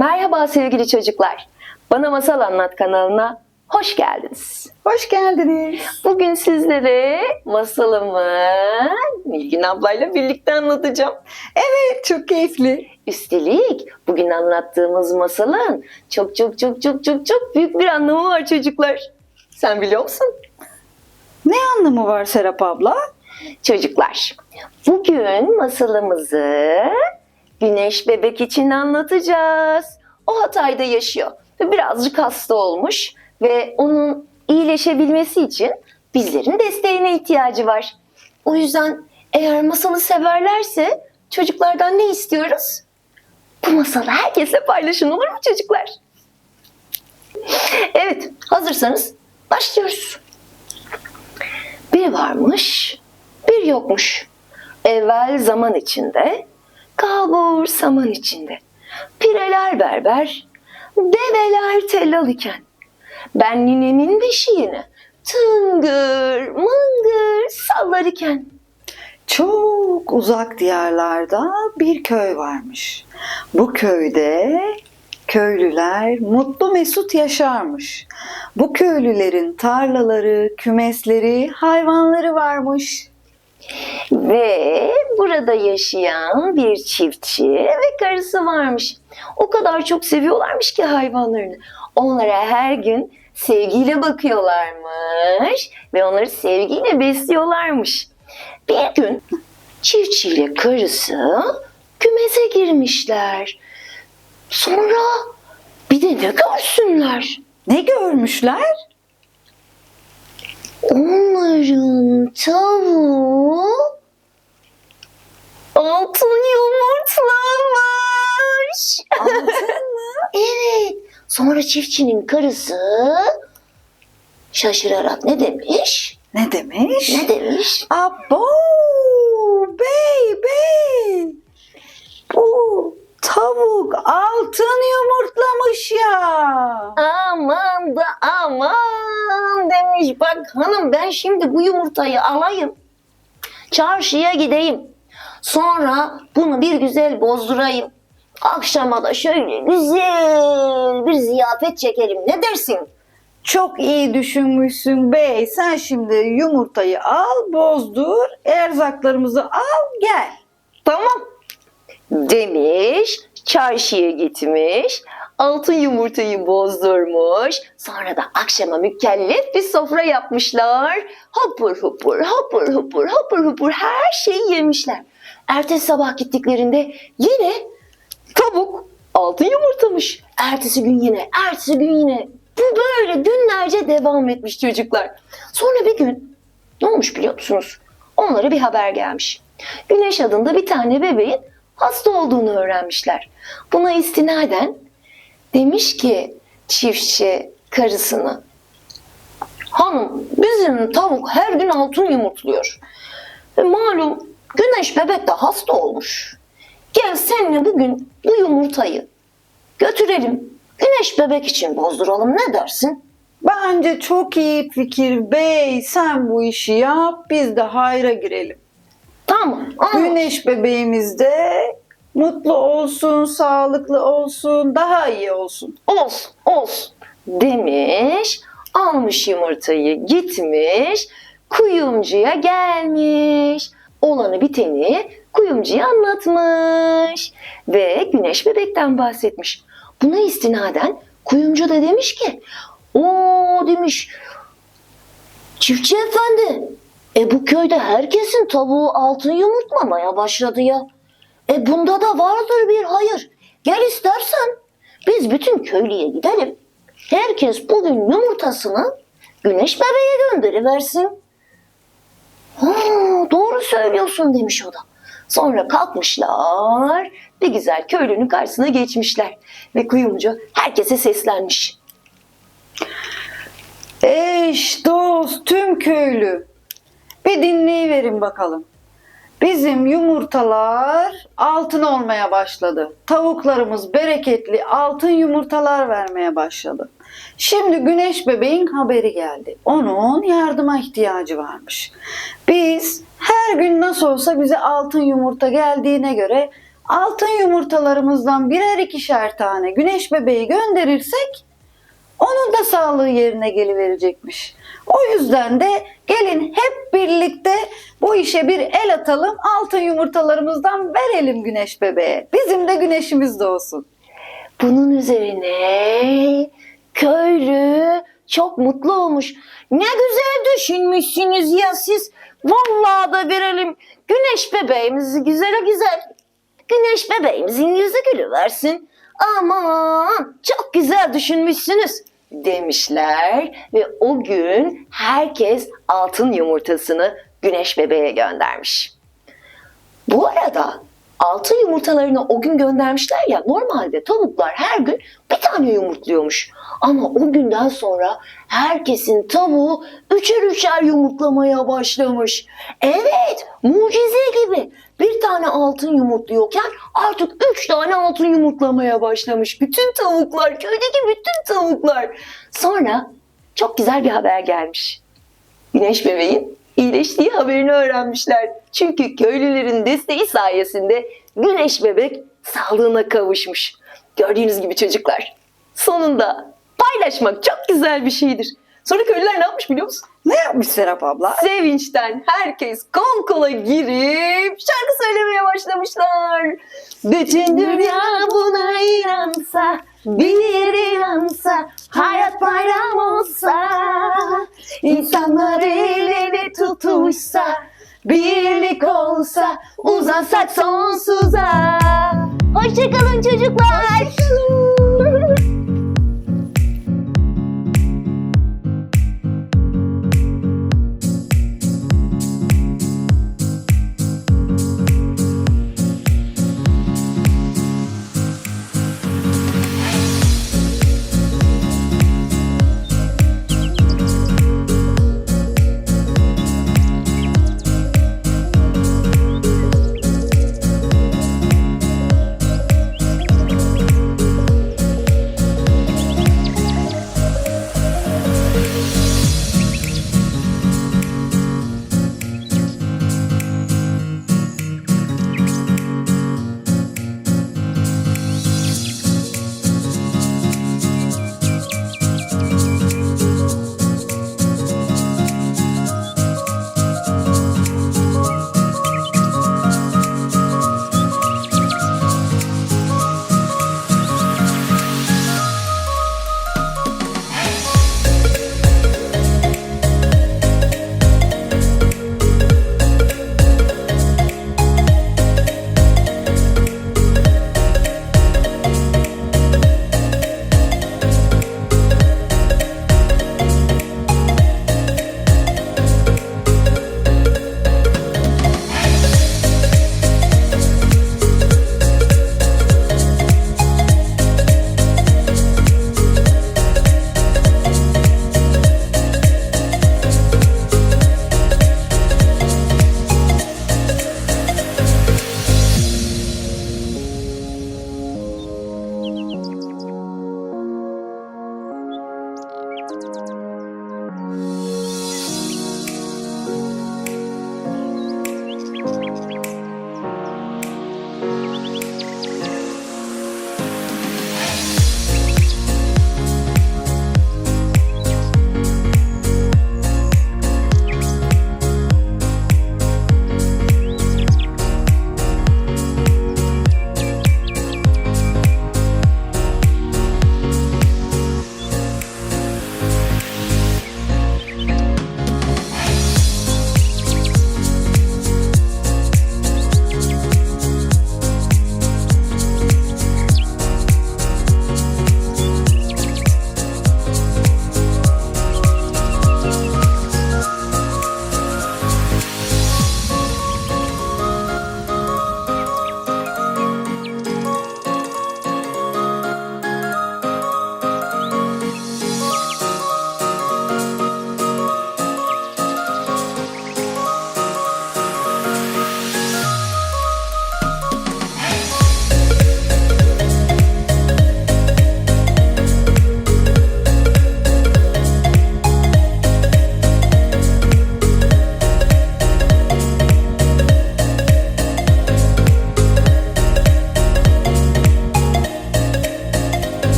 Merhaba sevgili çocuklar. Bana Masal Anlat kanalına hoş geldiniz. Hoş geldiniz. Bugün sizlere masalımı Nilgün ablayla birlikte anlatacağım. Evet çok keyifli. Üstelik bugün anlattığımız masalın çok çok çok çok çok çok büyük bir anlamı var çocuklar. Sen biliyor musun? Ne anlamı var Serap abla? Çocuklar, bugün masalımızı Güneş Bebek için anlatacağız. O Hatay'da yaşıyor ve birazcık hasta olmuş ve onun iyileşebilmesi için bizlerin desteğine ihtiyacı var. O yüzden eğer masalı severlerse çocuklardan ne istiyoruz? Bu masalı herkesle paylaşın olur mu çocuklar? Evet, hazırsanız başlıyoruz. Bir varmış, bir yokmuş. Evvel zaman içinde, kalbur saman içinde. Pireler berber, develer tellal iken. Ben ninemin beşiğini tıngır mıngır sallar iken. Çok uzak diyarlarda bir köy varmış. Bu köyde köylüler mutlu mesut yaşarmış. Bu köylülerin tarlaları, kümesleri, hayvanları varmış. Ve burada yaşayan bir çiftçi ve karısı varmış. O kadar çok seviyorlarmış ki hayvanlarını. Onlara her gün sevgiyle bakıyorlarmış ve onları sevgiyle besliyorlarmış. Bir gün çiftçiyle karısı kümese girmişler. Sonra bir de ne görsünler? Ne görmüşler? Onların tavuğu altın yumurtlamış. Altın mı? evet. Sonra çiftçinin karısı şaşırarak ne demiş? Ne demiş? Ne demiş? Abo! Bey bey! Bu tavuk altın yumurtlamış ya. Aman da aman demiş. Bak hanım ben şimdi bu yumurtayı alayım. Çarşıya gideyim. Sonra bunu bir güzel bozdurayım. Akşama da şöyle güzel bir ziyafet çekelim. Ne dersin? Çok iyi düşünmüşsün bey. Sen şimdi yumurtayı al, bozdur, erzaklarımızı al, gel. Tamam. Demiş, çarşıya gitmiş, altın yumurtayı bozdurmuş. Sonra da akşama mükellef bir sofra yapmışlar. Hapur hupur, hapur hupur, hapur hupur her şeyi yemişler. Ertesi sabah gittiklerinde yine tavuk altın yumurtamış. Ertesi gün yine, ertesi gün yine. Bu böyle günlerce devam etmiş çocuklar. Sonra bir gün ne olmuş biliyor musunuz? Onlara bir haber gelmiş. Güneş adında bir tane bebeğin hasta olduğunu öğrenmişler. Buna istinaden demiş ki çiftçi karısına Hanım bizim tavuk her gün altın yumurtluyor. E, malum güneş bebek de hasta olmuş. Gel seninle bugün bu yumurtayı götürelim. Güneş bebek için bozduralım ne dersin? Bence çok iyi fikir bey. Sen bu işi yap, biz de hayra girelim. Tamam. anladım. Güneş bebeğimiz de mutlu olsun, sağlıklı olsun, daha iyi olsun. olsun olsun demiş. Almış yumurtayı gitmiş. Kuyumcuya gelmiş. Olanı biteni kuyumcuya anlatmış. Ve güneş bebekten bahsetmiş. Buna istinaden kuyumcu da demiş ki o demiş çiftçi efendi e bu köyde herkesin tavuğu altın yumurtlamaya başladı ya e bunda da vardır bir hayır gel istersen biz bütün köylüye gidelim. Herkes bugün yumurtasını güneş bebeğe gönderiversin. Ha, doğru söylüyorsun demiş o da. Sonra kalkmışlar bir güzel köylünün karşısına geçmişler. Ve kuyumcu herkese seslenmiş. Eş, dost, tüm köylü. Bir dinleyiverin bakalım. Bizim yumurtalar altın olmaya başladı. Tavuklarımız bereketli altın yumurtalar vermeye başladı. Şimdi Güneş bebeğin haberi geldi. Onun yardıma ihtiyacı varmış. Biz her gün nasıl olsa bize altın yumurta geldiğine göre altın yumurtalarımızdan birer ikişer tane güneş bebeği gönderirsek onun da sağlığı yerine geliverecekmiş. O yüzden de gelin hep birlikte bu işe bir el atalım. Altın yumurtalarımızdan verelim güneş bebeğe. Bizim de güneşimiz doğsun. Bunun üzerine köylü çok mutlu olmuş. Ne güzel düşünmüşsünüz ya siz. Vallahi da verelim güneş bebeğimizi güzele güzel. Güneş bebeğimizin yüzü gülüversin. Aman çok güzel düşünmüşsünüz demişler ve o gün herkes altın yumurtasını güneş bebeğe göndermiş. Bu arada altın yumurtalarını o gün göndermişler ya normalde tavuklar her gün bir tane yumurtluyormuş. Ama o günden sonra herkesin tavuğu üçer üçer yumurtlamaya başlamış. Evet mucize gibi bir tane altın yumurtluyorken artık üç tane altın yumurtlamaya başlamış. Bütün tavuklar köydeki bütün tavuklar. Sonra çok güzel bir haber gelmiş. Güneş bebeğin iyileştiği haberini öğrenmişler. Çünkü köylülerin desteği sayesinde Güneş bebek sağlığına kavuşmuş. Gördüğünüz gibi çocuklar. Sonunda paylaşmak çok güzel bir şeydir. Sonra köylüler ne yapmış biliyor musun? Ne yapmış Serap abla? Sevinçten herkes kol kola girip şarkı söylemeye başlamışlar. Bütün dünya buna inansa, bir inansa, hayat bayram olsa, insanlar el ele tutuşsa, birlik olsa, uzansak sonsuza. Hoşçakalın